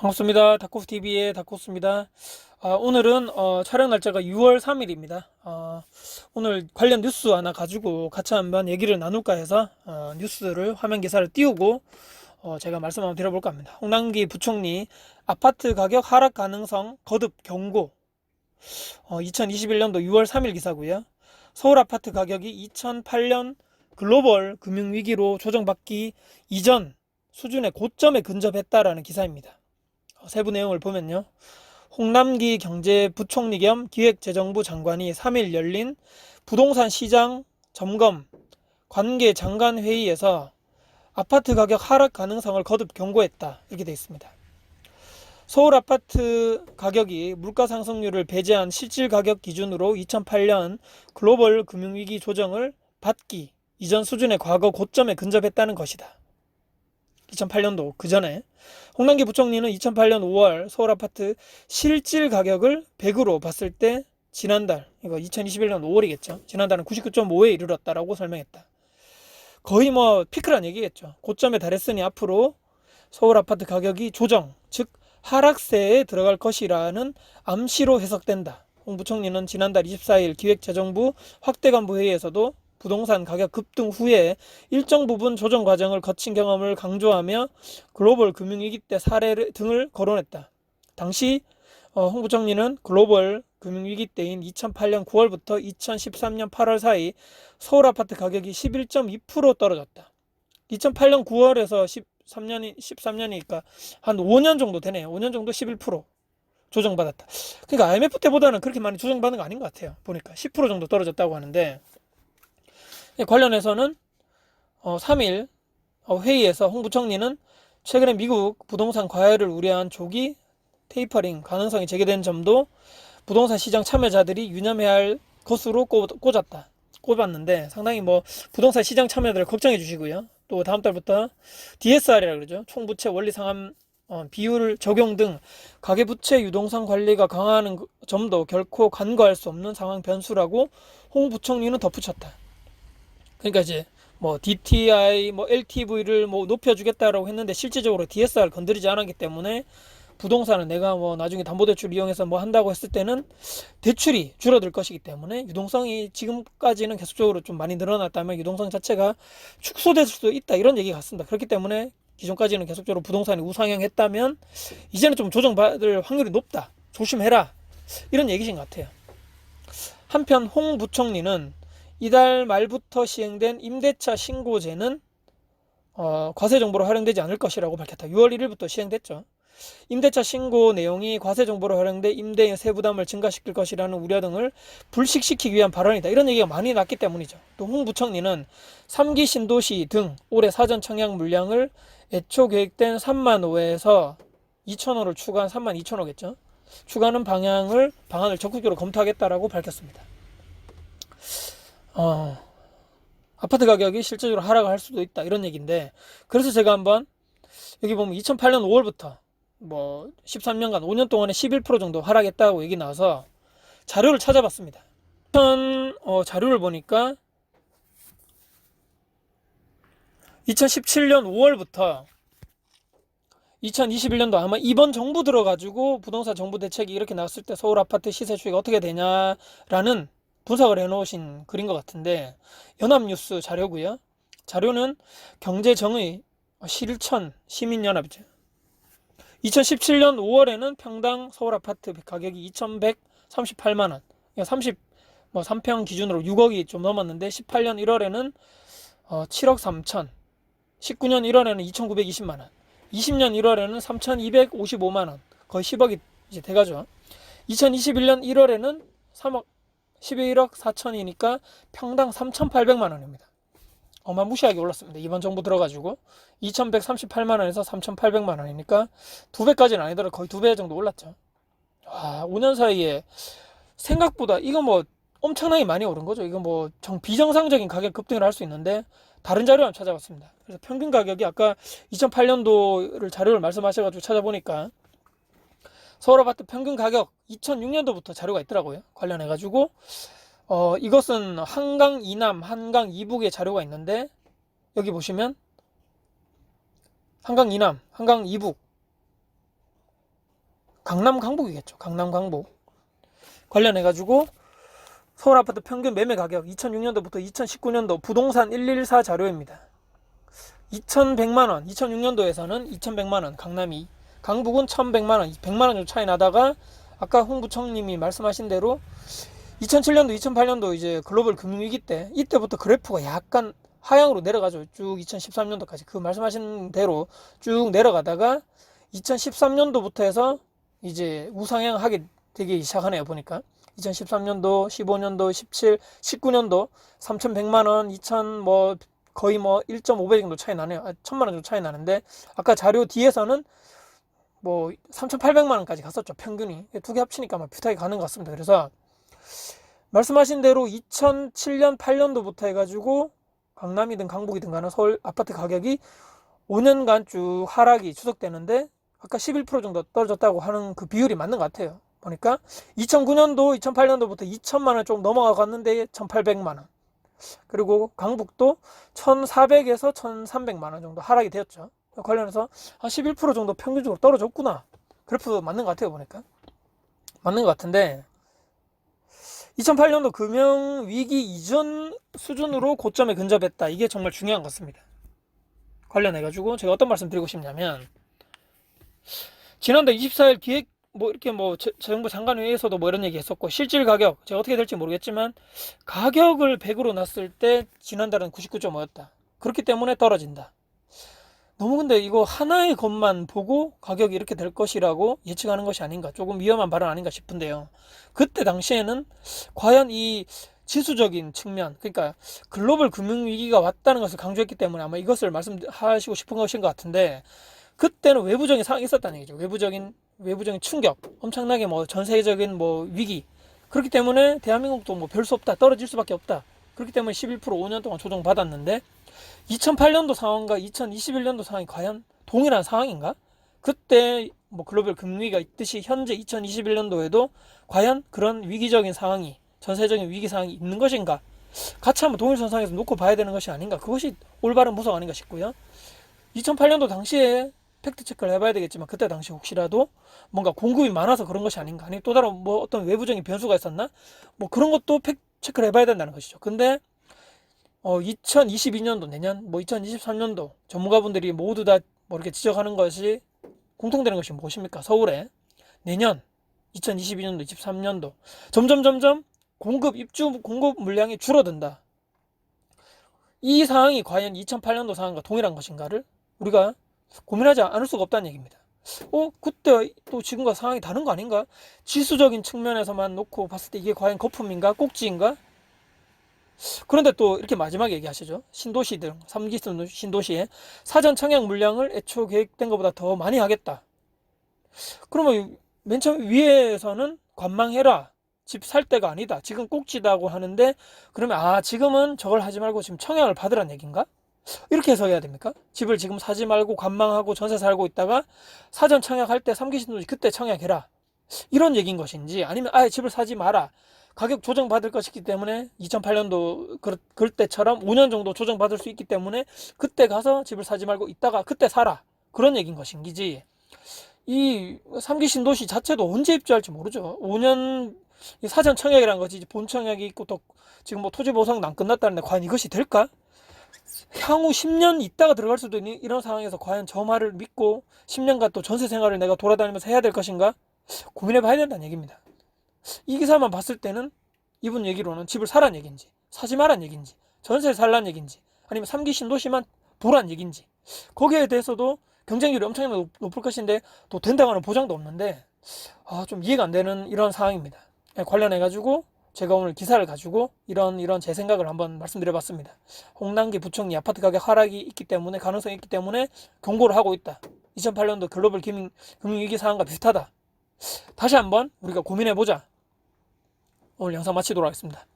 반갑습니다. 다코스TV의 다코스입니다. 아, 오늘은 어, 촬영 날짜가 6월 3일입니다. 어, 오늘 관련 뉴스 하나 가지고 같이 한번 얘기를 나눌까 해서 어, 뉴스를 화면 기사를 띄우고 어, 제가 말씀 한번 드려볼까 합니다. 홍남기 부총리 아파트 가격 하락 가능성 거듭 경고 어, 2021년도 6월 3일 기사고요. 서울 아파트 가격이 2008년 글로벌 금융위기로 조정받기 이전 수준의 고점에 근접했다라는 기사입니다. 어, 세부 내용을 보면요. 홍남기 경제부총리 겸 기획재정부 장관이 3일 열린 부동산 시장 점검 관계 장관 회의에서 아파트 가격 하락 가능성을 거듭 경고했다. 이렇게 되어 있습니다. 서울 아파트 가격이 물가 상승률을 배제한 실질 가격 기준으로 2008년 글로벌 금융위기 조정을 받기 이전 수준의 과거 고점에 근접했다는 것이다. 2008년도 그 전에 홍남기 부총리는 2008년 5월 서울 아파트 실질 가격을 100으로 봤을 때 지난달 이거 2021년 5월이겠죠. 지난달은 99.5에 이르렀다라고 설명했다. 거의 뭐 피크란 얘기겠죠. 고점에 달했으니 앞으로 서울 아파트 가격이 조정, 즉 하락세에 들어갈 것이라는 암시로 해석된다. 홍 부총리는 지난달 24일 기획재정부 확대간부 회의에서도 부동산 가격 급등 후에 일정 부분 조정 과정을 거친 경험을 강조하며 글로벌 금융위기 때 사례 등을 거론했다. 당시 어, 홍 부총리는 글로벌 금융위기 때인 2008년 9월부터 2013년 8월 사이 서울 아파트 가격이 11.2% 떨어졌다. 2008년 9월에서 13년이 13년이니까 한 5년 정도 되네요. 5년 정도 11% 조정받았다. 그러니까 IMF 때보다는 그렇게 많이 조정받은 거 아닌 것 같아요. 보니까 10% 정도 떨어졌다고 하는데 관련해서는 어, 3일 어, 회의에서 홍 부총리는 최근에 미국 부동산 과열을 우려한 조기 테이퍼링 가능성이 제기된 점도 부동산 시장 참여자들이 유념해야 할 것으로 꼽- 꽂았다. 꼽았는데 상당히 뭐 부동산 시장 참여들을 걱정해 주시고요. 또 다음 달부터 DSR이라 그러죠. 총부채 원리 상환 어, 비율 적용 등 가계 부채 유동성 관리가 강화하는 그- 점도 결코 간과할 수 없는 상황 변수라고 홍 부총리는 덧붙였다. 그러니까 이제 뭐 DTI, 뭐 LTV를 뭐 높여주겠다라고 했는데 실질적으로 DSR 건드리지 않았기 때문에 부동산을 내가 뭐 나중에 담보대출 이용해서 뭐 한다고 했을 때는 대출이 줄어들 것이기 때문에 유동성이 지금까지는 계속적으로 좀 많이 늘어났다면 유동성 자체가 축소될 수도 있다 이런 얘기 같습니다. 그렇기 때문에 기존까지는 계속적으로 부동산이 우상향했다면 이제는 좀 조정받을 확률이 높다. 조심해라. 이런 얘기신 것 같아요. 한편 홍 부총리는 이달 말부터 시행된 임대차 신고제는 어, 과세 정보로 활용되지 않을 것이라고 밝혔다. 6월 1일부터 시행됐죠. 임대차 신고 내용이 과세 정보로 활용돼 임대인 세부담을 증가시킬 것이라는 우려 등을 불식시키기 위한 발언이다. 이런 얘기가 많이 났기 때문이죠. 또 홍 부총리는 3기 신도시 등 올해 사전 청약 물량을 애초 계획된 3만 호에서 2천 호를 추가한 3만 2천 호겠죠. 추가하는 방향을 방안을 적극적으로 검토하겠다라고 밝혔습니다. 어, 아파트 가격이 실질적으로 하락할 수도 있다 이런 얘기인데 그래서 제가 한번 여기 보면 2008년 5월부터 뭐 13년간 5년 동안에 11% 정도 하락했다고 얘기 나와서 자료를 찾아봤습니다. 2000 어, 자료를 보니까 2017년 5월부터 2021년도 아마 이번 정부 들어가지고 부동산 정부 대책이 이렇게 나왔을 때 서울 아파트 시세 추이가 어떻게 되냐라는 분석을 해놓으신 글인 것 같은데 연합뉴스 자료고요. 자료는 경제정의 실천 시민연합이죠. 2017년 5월에는 평당 서울 아파트 가격이 2,138만 원, 30, 뭐 3평 기준으로 6억이 좀 넘었는데 18년 1월에는 어, 7억 3천, 19년 1월에는 2,920만 원, 20년 1월에는 3,255만 원, 거의 10억이 이제 돼가죠. 2021년 1월에는 3억 11억 4천이니까 평당 3,800만 원입니다. 어마무시하게 올랐습니다. 이번 정부 들어가지고 2,138만 원에서 3,800만 원이니까 두 배까지는 아니더라도 거의 두 배 정도 올랐죠. 와, 5년 사이에 생각보다 이거 뭐 엄청나게 많이 오른 거죠. 이거 뭐 정 비정상적인 가격 급등을 할 수 있는데 다른 자료 한번 찾아봤습니다. 그래서 평균 가격이 아까 2008년도를 자료를 말씀하셔가지고 찾아보니까 서울 아파트 평균 가격 2006년도부터 자료가 있더라고요. 관련해 가지고 어, 이것은 한강 이남, 한강 이북의 자료가 있는데 여기 보시면 한강 이남, 한강 이북 강남 강북이겠죠. 강남 강북 관련해 가지고 서울 아파트 평균 매매 가격 2006년도부터 2019년도 부동산 114 자료입니다. 2,100만 원, 2006년도에서는 2,100만 원 강남이 강북은 1,100만 원, 100만 원 정도 차이 나다가 아까 홍 부총님이 말씀하신 대로 2007년도, 2008년도 이제 글로벌 금융위기 때 이때부터 그래프가 약간 하향으로 내려가죠. 쭉 2013년도까지 그 말씀하신 대로 쭉 내려가다가 2013년도부터 해서 이제 우상향하게 되기 시작하네요. 보니까 2013년도, 15년도, 17, 19년도 3,100만 원, 2,000 뭐 거의 뭐 1.5배 정도 차이 나네요. 아, 1,000만 원 정도 차이 나는데 아까 자료 뒤에서는 뭐 3,800만 원까지 갔었죠. 평균이 두 개 합치니까 막 비슷하게 가는 것 같습니다. 그래서 말씀하신 대로 2007년, 8년도부터 해가지고 강남이든 강북이든 간에 서울 아파트 가격이 5년간 쭉 하락이 추적되는데 아까 11% 정도 떨어졌다고 하는 그 비율이 맞는 것 같아요. 보니까 2009년도, 2008년도부터 2천만 원 좀 넘어갔는데 1,800만 원. 그리고 강북도 1,400에서 1,300만 원 정도 하락이 되었죠. 관련해서 한 11% 정도 평균적으로 떨어졌구나. 그래프 맞는 것 같아요, 보니까. 맞는 것 같은데 2008년도 금융 위기 이전 수준으로 고점에 근접했다. 이게 정말 중요한 것 같습니다. 관련해 가지고 제가 어떤 말씀 드리고 싶냐면 지난달 24일 기획 뭐 이렇게 뭐 재- 재정부 장관회의에서도 뭐 이런 얘기 했었고 실질 가격 제가 어떻게 될지 모르겠지만 가격을 100으로 놨을 때 지난달은 99.5였다. 그렇기 때문에 떨어진다. 너무 근데 이거 하나의 것만 보고 가격이 이렇게 될 것이라고 예측하는 것이 아닌가 조금 위험한 발언 아닌가 싶은데요. 그때 당시에는 과연 이 지수적인 측면 그러니까 글로벌 금융위기가 왔다는 것을 강조했기 때문에 아마 이것을 말씀하시고 싶은 것인 것 같은데 그때는 외부적인 상황이 있었다는 얘기죠. 외부적인 외부적인 충격, 엄청나게 뭐 전 세계적인 뭐 위기. 그렇기 때문에 대한민국도 뭐 별 수 없다, 떨어질 수밖에 없다. 그렇기 때문에 11% 5년 동안 조정 받았는데 2008년도 상황과 2021년도 상황이 과연 동일한 상황인가? 그때 뭐 글로벌 금리가 있듯이 현재 2021년도에도 과연 그런 위기적인 상황이 전세적인 위기 상황이 있는 것인가? 같이 한번 동일선상에서 놓고 봐야 되는 것이 아닌가? 그것이 올바른 분석 아닌가 싶고요. 2008년도 당시에 팩트 체크를 해봐야 되겠지만 그때 당시 혹시라도 뭔가 공급이 많아서 그런 것이 아닌가 아니 또 다른 뭐 어떤 외부적인 변수가 있었나 뭐 그런 것도 팩트 체크를 해봐야 된다는 것이죠. 근데 어 2022년도 내년 뭐 2023년도 전문가분들이 모두 다 뭐 이렇게 지적하는 것이 공통되는 것이 무엇입니까? 서울에 내년 2022년도 23년도 점점 점점 공급 입주 공급 물량이 줄어든다. 이 상황이 과연 2008년도 상황과 동일한 것인가를 우리가 고민하지 않을 수가 없다는 얘기입니다. 어, 그때 또 지금과 상황이 다른 거 아닌가? 지수적인 측면에서만 놓고 봤을 때 이게 과연 거품인가? 꼭지인가? 그런데 또 이렇게 마지막에 얘기하시죠. 신도시들, 3기 신도시에 사전 청약 물량을 애초 계획된 것보다 더 많이 하겠다. 그러면 맨 처음 위에서는 관망해라. 집 살 때가 아니다. 지금 꼭지다고 하는데 그러면 아, 지금은 저걸 하지 말고 지금 청약을 받으란 얘기인가? 이렇게 해서 해야 됩니까? 집을 지금 사지 말고 관망하고 전세 살고 있다가 사전 청약할 때 3기 신도시 그때 청약해라. 이런 얘기인 것인지 아니면 아예 집을 사지 마라. 가격 조정 받을 것이기 때문에 2008년도 그, 그럴 때처럼 5년 정도 조정 받을 수 있기 때문에 그때 가서 집을 사지 말고 있다가 그때 사라. 그런 얘기인 것인기지. 이 3기 신도시 자체도 언제 입주할지 모르죠. 5년 이 사전 청약이란 거지. 본 청약이 있고 또 지금 뭐 토지 보상도 안 끝났다는데 과연 이것이 될까? 향후 10년 있다가 들어갈 수도 있는 이런 상황에서 과연 저 말을 믿고 10년간 또 전세 생활을 내가 돌아다니면서 해야 될 것인가? 고민해 봐야 된다는 얘기입니다. 이 기사만 봤을 때는 이분 얘기로는 집을 사란 얘기인지, 사지 마란 얘기인지, 전세를 살란 얘기인지, 아니면 3기 신도시만 보란 얘기인지, 거기에 대해서도 경쟁률이 엄청나게 높- 높을 것인데 또 된다고 하는 보장도 없는데, 아, 좀 이해가 안 되는 이런 상황입니다. 예, 관련해 가지고 제가 오늘 기사를 가지고 이런 이런 제 생각을 한번 말씀드려 봤습니다. 홍남기 부총리 아파트 가격 하락이 있기 때문에 가능성이 있기 때문에 경고를 하고 있다. 2008년도 글로벌 금융, 금융위기 상황과 비슷하다. 다시 한번 우리가 고민해 보자. 오늘 영상 마치도록 하겠습니다.